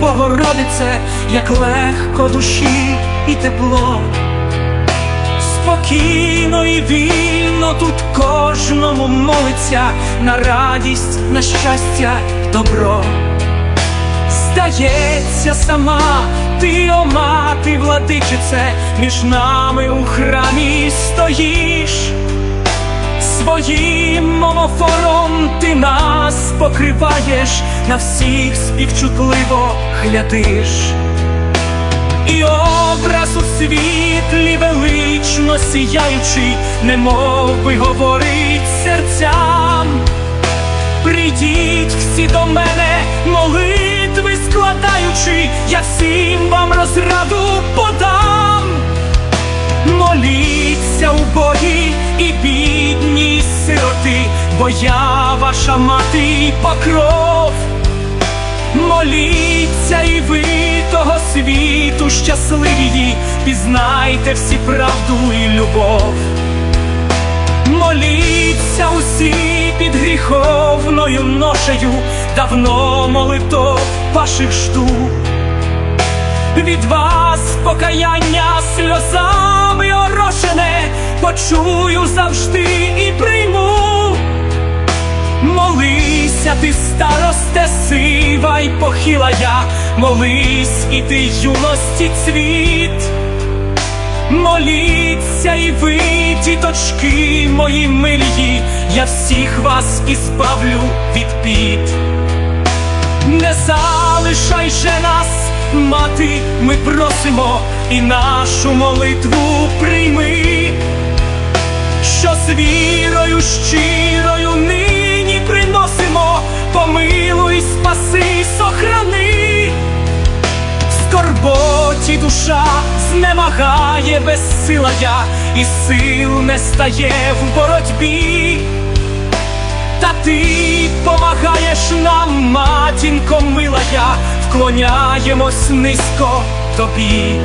Богородице, як легко душі і тепло. Спокійно і вільно тут кожному молиться на радість, на щастя, добро. Здається, сама ти, о мати, владичице, між нами у храмі стоїш. Своїм момофором ти нас покриваєш, на всіх співчутливо глядиш. І образ у світлі велично сіяючий, немов би говорить серцям. Прийдіть всі до мене, молитви складаючи, я всім вам розраду подам. Моліться убогі і бідні і сироти, бо я ваша мати і покров. Моліться і ви того світу щасливі, пізнайте всі правду і любов. Моліться усі під гріховною ношею, давно молитов ваших жду. Від вас покаяння сльозами орошене, почую завжди і прийму. Молися, ти старосте сива й похила я, молись і ти юності цвіт. Моліться і ви, діточки мої милі, я всіх вас ізбавлю від бід. Не залишай же нас, мати, ми просимо, і нашу молитву прийми, що з вірою щирою спаси, сохрани. В скорботі душа знемагає безсила я, і сил не стає в боротьбі. Та ти помагаєш нам, матінко мила я, вклоняємось низько тобі.